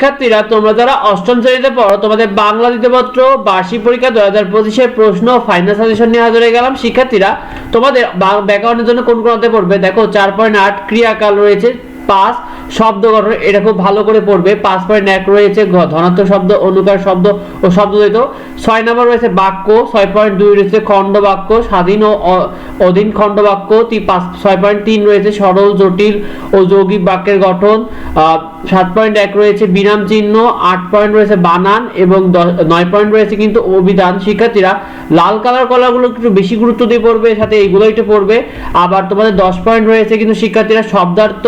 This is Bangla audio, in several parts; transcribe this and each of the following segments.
শিক্ষার্থীরা, তোমরা যারা অষ্টম শ্রেণীতে পড়ো, তোমাদের বাংলা দ্বিতীয়পত্র, বার্ষিক পরীক্ষা দু হাজার পঁচিশের প্রশ্ন ফাইনাল সাজেশন নিয়ে হাজির হয়ে গেলাম। শিক্ষার্থীরা, তোমাদের ব্যাকরণের জন্য কোন কোন পড়বে? দেখো, চার পয়েন্ট আট, ক্রিয়াকাল রয়েছে। পাঁচ শব্দ গঠন, এটা খুব ভালো করে পড়বে। পাঁচ পয়েন্ট এক রয়েছে ধনাত্মক শব্দ, অনুকার শব্দ ও শব্দ দ্বৈত ছয় নম্বর রয়েছে বাক্য, ছয় পয়েন্ট দুই রয়েছে খণ্ড বাক্য, স্বাধীন ও অধীন খণ্ড বাক্য পাঁচ, ছয় পয়েন্ট তিন রয়েছে সরল, জটিল ও যৌগিক বাক্যের গঠন। সাত পয়েন্ট এক রয়েছে বিরাম চিহ্ন, আট পয়েন্ট রয়েছে বানান এবং নয় পয়েন্ট রয়েছে কিন্তু অভিধান। শিক্ষার্থীরা লাল কালার কলাগুলো একটু বেশি গুরুত্ব দিয়ে পড়বে, সাথে এইগুলো একটু পড়বে। আবার তোমাদের দশ পয়েন্ট রয়েছে কিন্তু শিক্ষার্থীরা শব্দার্থ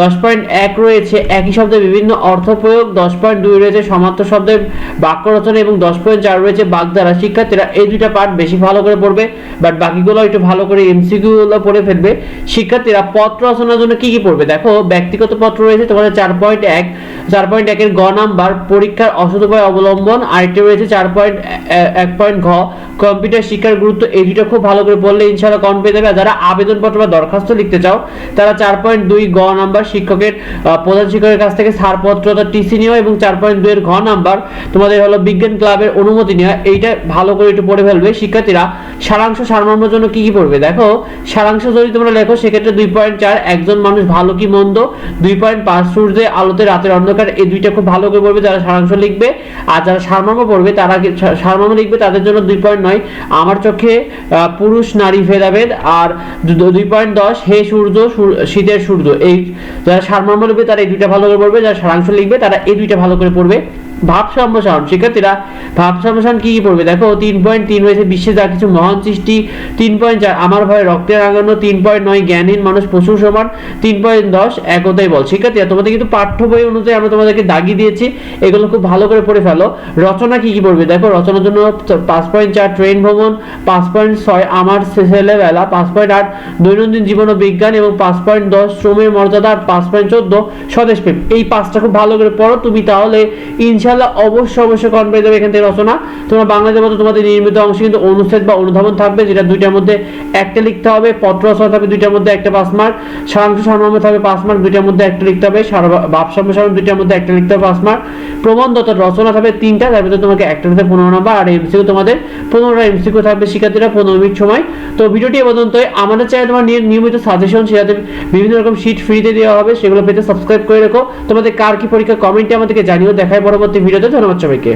দশ পয়েন্ট এক রয়েছে। একই শব্দে বিভিন্ন অর্থ প্রয়োগ, দশ পয়েন্ট দুই রয়েছে সমার্থ শব্দের বাক্য রচনা এবং দশ পয়েন্ট চার রয়েছে বাগধারা। শিক্ষার্থীরা এই দুইটা পার্ট বেশি ভালো করে পড়বে বাট বাকিগুলো একটু ভালো করে এমসিকিউ গুলো পড়ে ফেলবে। শিক্ষার্থীরা পত্র রচনার জন্য কি কি পড়বে? দেখো, ব্যক্তিগত পত্র রয়েছে, তোমাদের চার পয়েন্ট এক। চার পয়েন্ট একের গ নাম্বার, পরীক্ষার অসৎ উপায় অবলম্বন। আরেকটি রয়েছে, চার পয়েন্ট এক পয়েন্ট ঘ। কম্পিউটার শিক্ষার গুরুত্ব, এই দুটো খুব ভালো করে পড়লে ইনশাআল্লাহ কম পেয়ে যাবে। যারা আবেদনপত্র বা দরখাস্ত লিখতে চাও, তারা চার পয়েন্ট দুই গ নাম্বার শিক্ষকের প্রধান শিক্ষকের কাছ থেকে ছাড়পত্র অর্থাৎ টিসি নেওয়া এবং চার পয়েন্ট দুই এর ঘ নাম্বার। তোমাদের হলো বিজ্ঞান ক্লাবের অনুমতি নেওয়া, এইটা ভালো করে একটু পড়ে ফেলবে। শিক্ষার্থীরা, সারাংশ সারমর্মের জন্য কি কি পড়বে? দেখো, সারাংশ যদি তোমরা লেখো, সেক্ষেত্রে দুই পয়েন্ট চার, একজন মানুষ ভালো কি মন্দ? দুই পয়েন্ট পাঁচ, সূর্যে, আলোতে, রাতের অন্ধকার, এই দুইটা খুব ভালো করে পড়বে যারা সারাংশ লিখবে। আর যারা সারমর্ম পড়বে, তারা সারমর্ম লিখবে, তাদের জন্য দুই পয়েন্ট নয়। আমার চোখে পুরুষ, নারী, ভেদাভেদ। আর দুই পয়েন্ট দশ, হে সূর্য সূর- শীতের সূর্য। এই যারা সারমর্ম লিখবে তারা এই দুইটা ভালো করে পড়বে, যারা সারাংশ লিখবে, তারা এই দুইটা ভালো করে পড়বে। ভাব সম্প্রসারণ শিক্ষার্থীরা ভাব সম্প্রসারণ কি কি পড়বে? দেখো, তিন পয়েন্ট তিন রয়েছে, বিশ্বে যা কিছু মহান সৃষ্টি। তিন পয়েন্ট চার, আমার ভয়ে রক্তের রাঙানো। তিন পয়েন্ট নয়, জ্ঞানহীন মানুষ পশুর সমান। তিন পয়েন্ট দশ, একতাই বল। শিক্ষার্থীরা, তোমাদের কিন্তু পাঠ্য বই অনুযায়ী আমরা তোমাদেরকে দাগি দিয়েছি। এগুলো খুব ভালো করে পড়ে ফেলো। রচনা কি কি পড়বে? দেখো, রচনার জন্য পাঁচ পয়েন্ট চার, ট্রেন ভ্রমণ, পাঁচ পয়েন্ট ছয়, আমার ছেলেবেলা, পাঁচ পয়েন্ট আট, দৈনন্দিন জীবন ও বিজ্ঞান, এবং পাঁচ পয়েন্ট দশ, শ্রমের মর্যাদা, আর পাঁচ পয়েন্ট চোদ্দ, স্বদেশ প্রেম। এই পাঁচটা খুব ভালো করে পড়ো। তুমি তাহলে ইনশাল্লাহ অবশ্যই অবশ্যই কন পেয়ে যাবে এখান থেকে রচনা। তোমার বাংলাদেশের মতো তোমাদের নির্মিত অংশে কিন্তু অনুচ্ছেদ বা অনুধাবন থাকবে, যেটা দুইটার মধ্যে একটা লিখতে হবে পত্র রচনা থাকবে দুইটার মধ্যে একটা পাঁচ মার্ক সারাংশ সারমর্ম থাকবে পাঁচ মার্ক দুইটার মধ্যে একটা লিখতে হবে ভাব সম্প্রসারণ দুইটার মধ্যে একটা লিখতে হবে পাঁচ মার্ক প্রবন্ধ অর্থাৎ রচনা থাকবে তিনটা, তার ভিতরে তোমাকে একটা লিখতে পনেরো নম্বর আর এমসিকিউ তোমাদের পনেরোটা এমসিকিউ থাকবে শিক্ষার্থীরা পনেরো মিনিট সময়। তো ভিডিওটি এ পর্যন্ত আমাদের চ্যানেলে তোমার নিয়- নিয়মিত সাজেশন সেটাতে বিভিন্ন রকম শীট ফ্রিতে দেওয়া হবে, সেগুলো পেতে সাবস্ক্রাইব করে রেখো। তোমাদের কার কি পরীক্ষা কমেন্টে আমাদেরকে জানিও, দেখায় পরবর্তী ভিডিওতে ধন্যবাদ সবাইকে।